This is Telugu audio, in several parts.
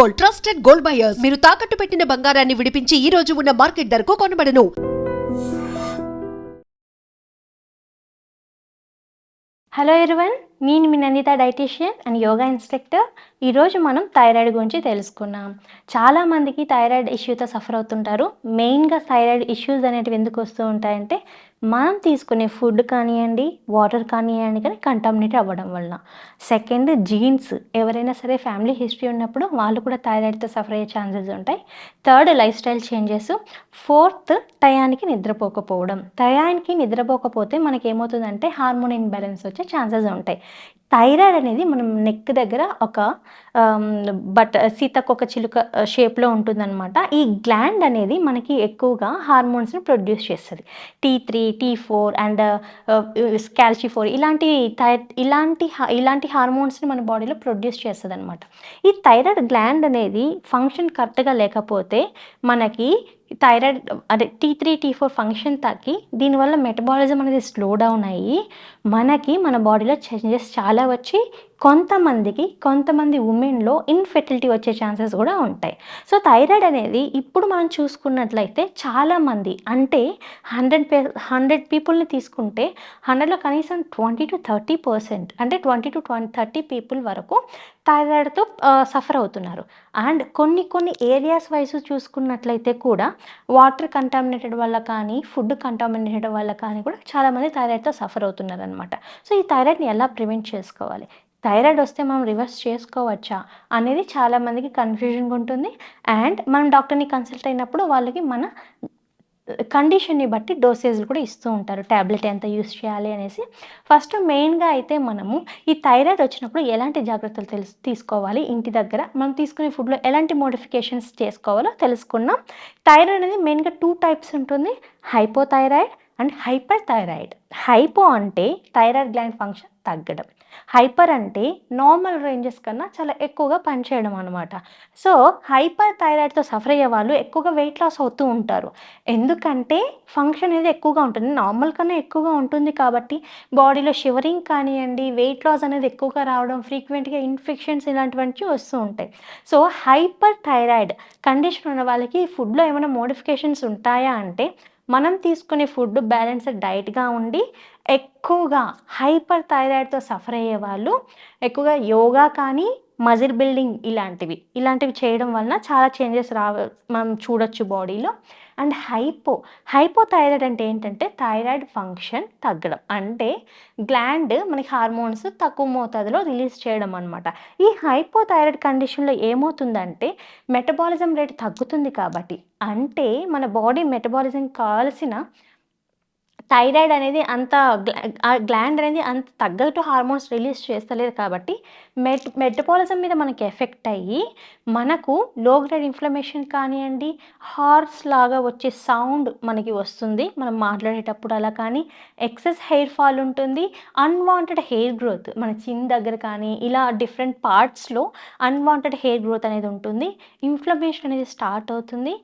Gold trusted gold buyers. మీరు తాకట్టు పెట్టిన బంగారాన్ని విడిపించి ఈ రోజు ఉన్న మార్కెట్ ధరకు కొనబడను. హలో ఎరువన్ నేను మీ Nanditha dietitian and yoga instructor. ఈరోజు మనం థైరాయిడ్ గురించి తెలుసుకున్నాం చాలామందికి థైరాయిడ్ ఇష్యూతో సఫర్ అవుతుంటారు. మెయిన్గా థైరాయిడ్ ఇష్యూస్ అనేటివి ఎందుకు వస్తూ ఉంటాయంటే మనం తీసుకునే ఫుడ్ కానివ్వండి వాటర్ కానివ్వండి కానీ కంటామినేట్ అవ్వడం వలన. సెకండ్ జీన్స్ ఎవరైనా సరే ఫ్యామిలీ హిస్టరీ ఉన్నప్పుడు వాళ్ళు కూడా థైరాయిడ్తో సఫర్ అయ్యే ఛాన్సెస్ ఉంటాయి. Third life style changes fourth టయానికి నిద్రపోకపోవడం. టయానికి నిద్రపోకపోతే మనకి ఏమవుతుందంటే హార్మోన్ ఇన్బ్యాలెన్స్ వచ్చే ఛాన్సెస్ ఉంటాయి. థైరాయిడ్ అనేది మనం నెక్ దగ్గర ఒక బట్ సీతకొక చిలుక షేప్లో ఉంటుందన్నమాట. ఈ గ్లాండ్ అనేది మనకి ఎక్కువగా హార్మోన్స్ని ప్రొడ్యూస్ చేస్తుంది. T three T four and క్యాల్షి four ఇలాంటి థై ఇలాంటి ఇలాంటి హార్మోన్స్ని మన బాడీలో ప్రొడ్యూస్ చేస్తుంది అనమాట ఈ థైరాయిడ్ గ్లాండ్ అనేది ఫంక్షన్ కరెక్ట్గా లేకపోతే మనకి థైరాయిడ్ అదే T three T four function తగ్గి దీనివల్ల మెటబాలిజం అనేది స్లో డౌన్ అయ్యి మనకి మన బాడీలో చేంజెస్ చాలా వచ్చి కొంతమందికి కొంతమంది ఉమెన్లో ఇన్ఫెర్టిలిటీ వచ్చే ఛాన్సెస్ కూడా ఉంటాయి. సో థైరాయిడ్ అనేది ఇప్పుడు మనం చూసుకున్నట్లయితే చాలామంది అంటే హండ్రెడ్ పే హండ్రెడ్ పీపుల్ని తీసుకుంటే హండ్రెడ్లో కనీసం ట్వంటీ టు థర్టీ పర్సెంట్ అంటే twenty to twenty thirty people వరకు థైరాయిడ్తో సఫర్ అవుతున్నారు. అండ్ కొన్ని కొన్ని ఏరియాస్ వైజ్ చూసుకున్నట్లయితే కూడా వాటర్ కంటామినేటెడ్ వల్ల కానీ ఫుడ్ కంటామినేటెడ్ వల్ల కానీ కూడా చాలామంది థైరాయిడ్తో సఫర్ అవుతున్నారు అనమాట సో ఈ థైరాయిడ్ని ఎలా ప్రివెంట్ చేసుకోవాలి? థైరాయిడ్ వస్తే మనం రివర్స్ చేసుకోవచ్చా అనేది చాలామందికి కన్ఫ్యూజన్గా ఉంటుంది. అండ్ మనం డాక్టర్ని కన్సల్ట్ అయినప్పుడు వాళ్ళకి మన కండిషన్ని బట్టి డోసేజ్లు కూడా ఇస్తూ ఉంటారు. ట్యాబ్లెట్ ఎంత యూస్ చేయాలి అనేసి. ఫస్ట్ మెయిన్గా అయితే మనము ఈ థైరాయిడ్ వచ్చినప్పుడు ఎలాంటి జాగ్రత్తలు తెలుసు తీసుకోవాలి? ఇంటి దగ్గర మనం తీసుకునే ఫుడ్లో ఎలాంటి మోడిఫికేషన్స్ చేసుకోవాలో తెలుసుకున్నాం. థైరాయిడ్ అనేది మెయిన్గా టూ టైప్స్ ఉంటుంది. Hypothyroid and hyper thyroid hypo అంటే థైరాయిడ్ గ్లాండ్ ఫంక్షన్ తగ్గడం. హైపర్ అంటే నార్మల్ రేంజెస్ కన్నా చాలా ఎక్కువగా పనిచేయడం అనమాట సో హైపర్ థైరాయిడ్తో సఫర్ అయ్యే వాళ్ళు ఎక్కువగా వెయిట్ లాస్ అవుతూ ఉంటారు. ఎందుకంటే ఫంక్షన్ అనేది ఎక్కువగా ఉంటుంది. నార్మల్ కన్నా ఎక్కువగా ఉంటుంది కాబట్టి బాడీలో షివరింగ్ కానివ్వండి వెయిట్ లాస్ అనేది ఎక్కువగా రావడం ఫ్రీక్వెంట్గా ఇన్ఫెక్షన్స్ ఇలాంటివంటివి వస్తూ ఉంటాయి. సో హైపర్ థైరాయిడ్ కండిషన్ ఉన్న వాళ్ళకి ఫుడ్లో ఏమైనా మోడిఫికేషన్స్ ఉంటాయా అంటే మనం తీసుకునే ఫుడ్ బ్యాలెన్స్డ్ డైట్గా ఉండి ఎక్కువగా హైపర్ థైరాయిడ్తో సఫర్ అయ్యే వాళ్ళు ఎక్కువగా యోగా కానీ మజిల్ బిల్డింగ్ ఇలాంటివి. ఇలాంటివి చేయడం వలన చాలా చేంజెస్ రావ మనం చూడొచ్చు బాడీలో. అండ్ హైపో హైపో థైరాయిడ్ అంటే ఏంటంటే థైరాయిడ్ ఫంక్షన్ తగ్గడం. అంటే గ్లాండ్ మనకి హార్మోన్స్ తక్కువ మోతాదులో రిలీజ్ చేయడం అనమాట ఈ హైపో థైరాయిడ్ కండిషన్లో ఏమవుతుందంటే మెటబాలిజం రేట్ తగ్గుతుంది కాబట్టి. అంటే మన బాడీ మెటబాలిజం కావాల్సిన థైరాయిడ్ అనేది అంత గ్లాండ్ అనేది అంత తగ్గట్టు హార్మోన్స్ రిలీజ్ చేస్తలేదు కాబట్టి మెట్ మెటబాలిజం మీద మనకి ఎఫెక్ట్ అయ్యి మనకు లో గ్రేడ్ ఇన్ఫ్లమేషన్ కానివ్వండి హార్స్ లాగా వచ్చే సౌండ్ మనకి వస్తుంది. మనం మాట్లాడేటప్పుడు అలా కానీ ఎక్సెస్ హెయిర్ ఫాల్ ఉంటుంది. అన్వాంటెడ్ హెయిర్ గ్రోత్ మన చిన్ దగ్గర కానీ ఇలా డిఫరెంట్ పార్ట్స్లో అన్వాంటెడ్ హెయిర్ గ్రోత్ అనేది ఉంటుంది. ఇన్ఫ్లమేషన్ అనేది స్టార్ట్ అవుతుంది.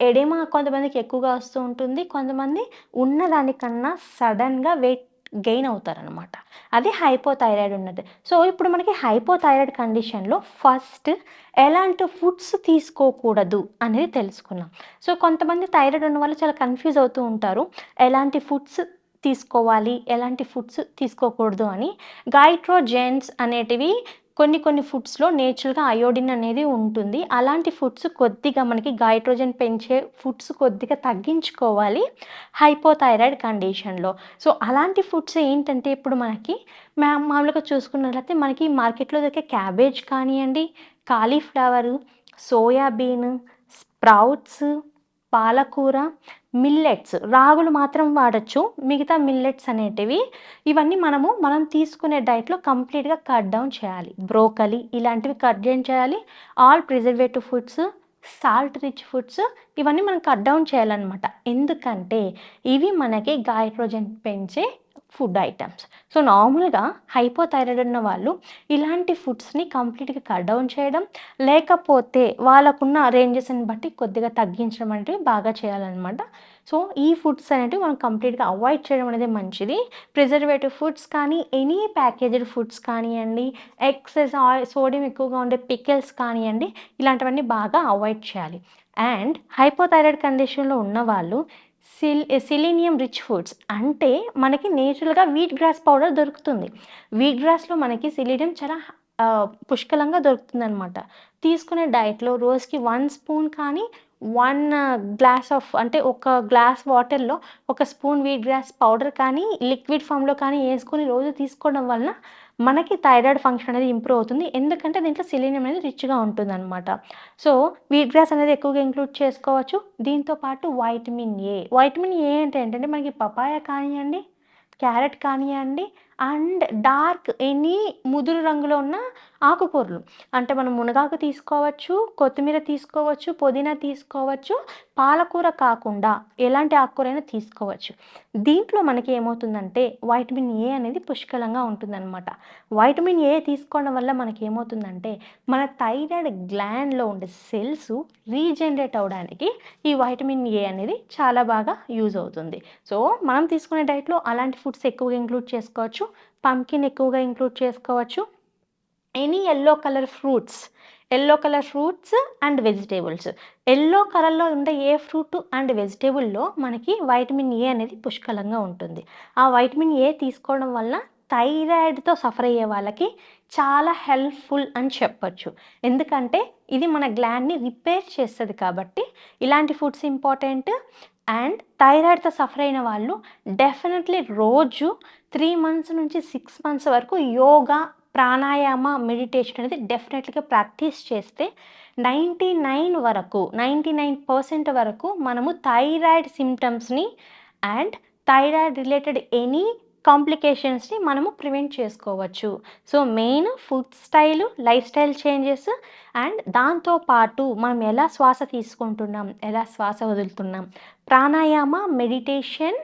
ఎడేమా కొంతమందికి ఎక్కువగా వస్తూ ఉంటుంది కొంతమంది ఉన్నదానికన్నా సడన్గా వెయిట్ గెయిన్ అవుతారనమాట అది హైపోథైరాయిడ్ ఉన్నది. సో ఇప్పుడు మనకి హైపోథైరాయిడ్ కండిషన్లో ఫస్ట్ ఎలాంటి ఫుడ్స్ తీసుకోకూడదు అనేది తెలుసుకున్నాం. సో కొంతమంది థైరాయిడ్ ఉన్న వాళ్ళు చాలా కన్ఫ్యూజ్ అవుతూ ఉంటారు. ఎలాంటి ఫుడ్స్ తీసుకోవాలి ఎలాంటి ఫుడ్స్ తీసుకోకూడదు అని. గైట్రోజెన్స్ అనేటివి కొన్ని కొన్ని ఫుడ్స్లో నేచురల్గా అయోడిన్ అనేది ఉంటుంది. అలాంటి ఫుడ్స్ కొద్దిగా మనకి గైట్రోజన్ పెంచే ఫుడ్స్ కొద్దిగా తగ్గించుకోవాలి హైపోథైరాయిడ్ కండిషన్లో సో అలాంటి ఫుడ్స్ ఏంటంటే ఇప్పుడు మనకి మామూలుగా చూసుకున్నట్లయితే మనకి మార్కెట్లో దొరికే క్యాబేజ్ కానివ్వండి కాలీఫ్లవరు సోయాబీన్ స్ప్రౌట్స్ పాలకూర మిల్లెట్స్. రాగులు మాత్రం వాడచ్చు. మిగతా మిల్లెట్స్ అనేటివి ఇవన్నీ మనము మనం తీసుకునే డైట్లో కంప్లీట్గా కట్ డౌన్ చేయాలి. బ్రోకలీ ఇలాంటివి కట్ డౌన్ చేయాలి. All preservative foods salt rich foods ఇవన్నీ మనం కట్ డౌన్ చేయాలన్నమాట. ఎందుకంటే ఇవి మనకి గాయప్రోజన్ పెంచే ఫుడ్ ఐటమ్స్. సో నార్మల్గా హైపోథైరాయిడ్ ఉన్న వాళ్ళు ఇలాంటి ఫుడ్స్ని కంప్లీట్గా కట్ డౌన్ చేయడం లేకపోతే వాళ్ళకున్న రేంజెస్ని బట్టి కొద్దిగా తగ్గించడం అనేది బాగా చేయాలన్నమాట. సో ఈ ఫుడ్స్ అనేవి మనం కంప్లీట్గా అవాయిడ్ చేయడం అనేది మంచిది. ప్రిజర్వేటివ్ ఫుడ్స్ కానీ ఎనీ ప్యాకేజ్డ్ ఫుడ్స్ కానివ్వండి ఎక్సెస్ ఆయిల్ సోడియం ఎక్కువగా ఉండే పికిల్స్ కానివ్వండి ఇలాంటివన్నీ బాగా అవాయిడ్ చేయాలి. అండ్ హైపోథైరాయిడ్ కండిషన్లో ఉన్న వాళ్ళు సిల్ సిలీనియం రిచ్ ఫుడ్స్ అంటే మనకి నేచురల్గా వీట్ గ్రాస్ పౌడర్ దొరుకుతుంది. వీట్ గ్రాస్లో మనకి సిలీనియం చాలా పుష్కలంగా దొరుకుతుందనమాట తీసుకునే డైట్లో రోజుకి వన్ స్పూన్ కానీ వన్ గ్లాస్ ఆఫ్ అంటే ఒక గ్లాస్ వాటర్లో ఒక స్పూన్ వీట్ గ్రాస్ పౌడర్ కానీ లిక్విడ్ ఫామ్లో కానీ వేసుకొని రోజు తీసుకోవడం వలన మనకి థైరాయిడ్ ఫంక్షన్ అనేది ఇంప్రూవ్ అవుతుంది. ఎందుకంటే దీంట్లో సిలీనియం అనేది రిచ్గా ఉంటుంది అనమాట సో వీట్ గ్రాస్ అనేది ఎక్కువగా ఇంక్లూడ్ చేసుకోవచ్చు. దీంతో పాటు వైటమిన్ ఏ. వైటమిన్ ఏ అంటే ఏంటంటే మనకి పపాయ కానివ్వండి క్యారెట్ కానివ్వండి అండ్ డార్క్ ఎనీ ముదురు రంగులో ఉన్న ఆకుకూరలు. అంటే మనం మునగాకు తీసుకోవచ్చు కొత్తిమీర తీసుకోవచ్చు పుదీనా తీసుకోవచ్చు పాలకూర కాకుండా ఎలాంటి ఆకుకూరైనా తీసుకోవచ్చు. దీంట్లో మనకి ఏమవుతుందంటే వైటమిన్ ఏ అనేది పుష్కలంగా ఉంటుందన్నమాట. వైటమిన్ ఏ తీసుకోవడం వల్ల మనకి ఏమవుతుందంటే మన థైరాయిడ్ గ్లాండ్లో ఉండే సెల్స్ రీజనరేట్ అవడానికి ఈ వైటమిన్ ఏ అనేది చాలా బాగా యూజ్ అవుతుంది. సో మనం తీసుకునే డైట్లో అలాంటి ఫుడ్స్ ఎక్కువగా ఇంక్లూడ్ చేసుకోవచ్చు. పంకిన్ ఎక్కువగా ఇంక్లూడ్ చేసుకోవచ్చు. Any yellow colour fruits yellow colour fruits and vegetables yellow కలర్లో ఉండే ఏ ఫ్రూట్ అండ్ వెజిటేబుల్లో మనకి వైటమిన్ ఏ అనేది పుష్కలంగా ఉంటుంది. ఆ వైటమిన్ ఏ తీసుకోవడం వల్ల థైరాయిడ్తో సఫర్ అయ్యే వాళ్ళకి చాలా హెల్ప్ఫుల్ అని చెప్పచ్చు. ఎందుకంటే ఇది మన గ్లాండ్ని రిపేర్ చేస్తుంది కాబట్టి ఇలాంటి foods important and thyroid suffer అయిన వాళ్ళు డెఫినెట్లీ రోజు త్రీ మంత్స్ నుంచి సిక్స్ మంత్స్ వరకు యోగా ప్రాణాయామ మెడిటేషన్ అనేది డెఫినెట్లీగా ప్రాక్టీస్ చేస్తే నైంటీ నైన్ వరకు నైంటీ నైన్ పర్సెంట్ వరకు మనము థైరాయిడ్ సిమ్టమ్స్ని అండ్ థైరాయిడ్ రిలేటెడ్ ఎనీ కాంప్లికేషన్స్ని మనము ప్రివెంట్ చేసుకోవచ్చు. So main food style life style changes and దాంతోపాటు మనం ఎలా శ్వాస తీసుకుంటున్నాం ఎలా శ్వాస వదులుతున్నాం ప్రాణాయామ మెడిటేషన్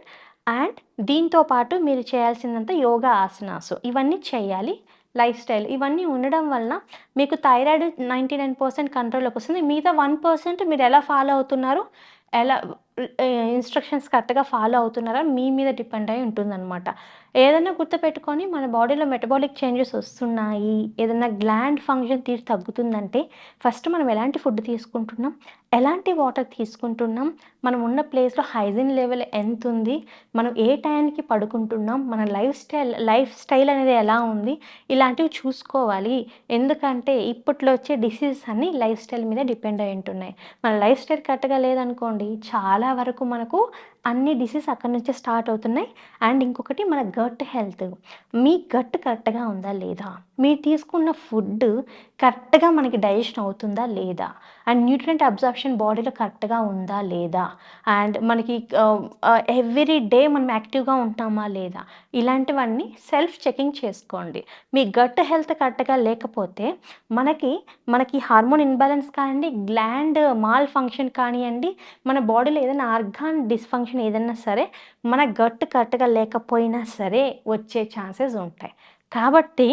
అండ్ దీంతో పాటు మీరు చేయాల్సిందంతా యోగా ఆసనాసు. ఇవన్నీ చేయాలి లైఫ్ స్టైల్. ఇవన్నీ ఉండడం వలన మీకు థైరాయిడ్ నైంటీ నైన్ పర్సెంట్ కంట్రోల్లోకి వస్తుంది. మిగతా వన్ పర్సెంట్ మీరు ఎలా ఫాలో అవుతున్నారు ఎలా ఇన్స్ట్రక్షన్స్ కరెక్ట్గా ఫాలో అవుతున్నారా? మీ మీద డిపెండ్ అయి ఉంటుందన్నమాట. ఏదైనా గుర్తుపెట్టుకొని మన బాడీలో మెటబాలిక్ చేంజెస్ వస్తున్నాయి ఏదైనా గ్లాండ్ ఫంక్షన్ తీరు తగ్గుతుందంటే ఫస్ట్ మనం ఎలాంటి ఫుడ్ తీసుకుంటున్నాం? ఎలాంటి వాటర్ తీసుకుంటున్నాం? మనం ఉన్న ప్లేస్లో హైజీన్ లెవెల్ ఎంత ఉంది? మనం ఏ టైంకి పడుకుంటున్నాం? మన లైఫ్ స్టైల్ లైఫ్ స్టైల్ అనేది ఎలా ఉంది? ఇలాంటివి చూసుకోవాలి. ఎందుకంటే ఇప్పట్లో వచ్చే డిసీజెస్ అన్నీ లైఫ్ స్టైల్ మీద డిపెండ్ అయి ఉంటున్నాయి. మన లైఫ్ స్టైల్ కరెక్ట్గా లేదనుకోండి చాలా వరకు మనకు అన్ని డిసీజ్ అక్కడి నుంచే స్టార్ట్ అవుతున్నాయి. అండ్ ఇంకొకటి మన గట్ హెల్త్ మీ గట్ కరెక్ట్గా ఉందా లేదా? మీరు తీసుకున్న ఫుడ్ కరెక్ట్గా మనకి డైజెషన్ అవుతుందా లేదా? అండ్ న్యూట్రియంట్ అబ్జార్ప్షన్ బాడీలో కరెక్ట్గా ఉందా లేదా? అండ్ మనకి ఎవ్రీ డే మనం యాక్టివ్గా ఉంటామా లేదా? ఇలాంటివన్నీ సెల్ఫ్ చెకింగ్ చేసుకోండి. మీ గట్ హెల్త్ కరెక్ట్గా లేకపోతే మనకి మనకి హార్మోన్ ఇన్బ్యాలెన్స్ కానివ్వండి గ్లాండ్ మాల్ ఫంక్షన్ కానివ్వండి మన బాడీలో ఏదైనా ఆర్గాన్ డిస్ఫంక్షన్ ఏదైనా సరే మన గట్ కరెక్ట్గా లేకపోయినా సరే వచ్చే ఛాన్సెస్ ఉంటాయి. కాబట్టి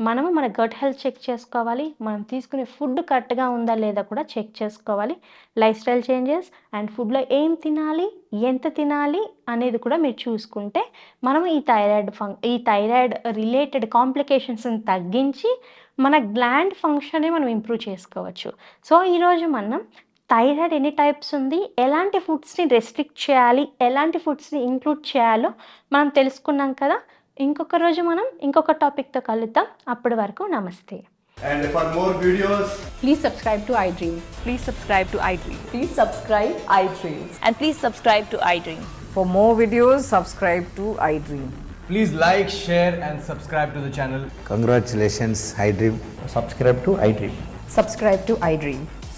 మనము మన గట్ హెల్త్ చెక్ చేసుకోవాలి మనం తీసుకునే ఫుడ్ కరెక్ట్గా ఉందా లేదా కూడా చెక్ చేసుకోవాలి. లైఫ్ స్టైల్ చేంజెస్ అండ్ ఫుడ్లో ఏం తినాలి ఎంత తినాలి అనేది కూడా మీరు చూసుకుంటే మనం ఈ థైరాయిడ్ ఫంక్ ఈ థైరాయిడ్ రిలేటెడ్ కాంప్లికేషన్స్ని తగ్గించి మన గ్లాండ్ ఫంక్షనే మనం ఇంప్రూవ్ చేసుకోవచ్చు. సో ఈరోజు మనం థైరాయిడ్ ఎన్ని టైప్స్ ఉంది ఎలాంటి ఫుడ్స్ని రెస్ట్రిక్ట్ చేయాలి ఎలాంటి ఫుడ్స్ని ఇంక్లూడ్ చేయాలో మనం తెలుసుకున్నాం కదా ఇంకొక రోజు మనం ఇంకొక టాపిక్తో కలుద్దాం అప్పటి వరకు నమస్తే And for more videos, Please subscribe to iDream. Please subscribe to iDream. Please subscribe iDream. And please subscribe to iDream. For more videos, subscribe to iDream. please like, share, and subscribe to the channel. Congratulations, iDream. subscribe to iDream. Subscribe to iDream.